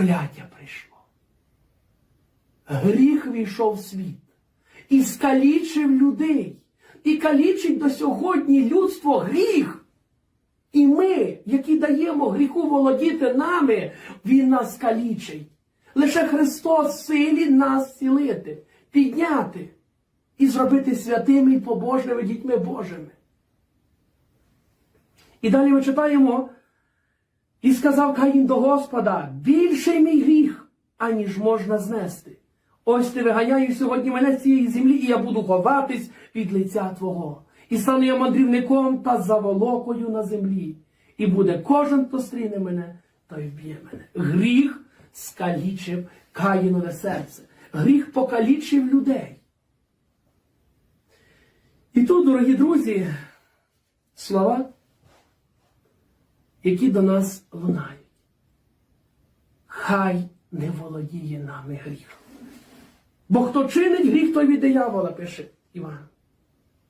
прокляття прийшло. Гріх війшов в світ і скалічив людей. І калічить до сьогодні людство гріх. І ми, які даємо гріху володіти нами, Він нас калічить. Лише Христос в силі нас цілити, підняти і зробити святими і побожними дітьми Божими. І далі ми читаємо, і сказав Каїн до Господа, більший мій гріх, аніж можна знести. Ось ти виганяєш сьогодні мене з цієї землі, і я буду ховатись від лиця Твого. І стану я мандрівником та заволокою на землі. І буде кожен, хто стріне мене, той вб'є мене. Гріх скалічив Каїнове серце. Гріх покалічив людей. І тут, дорогі друзі, слова, які до нас лунають. Хай не володіє нами гріх. Бо хто чинить гріх, той від диявола, пише Іван.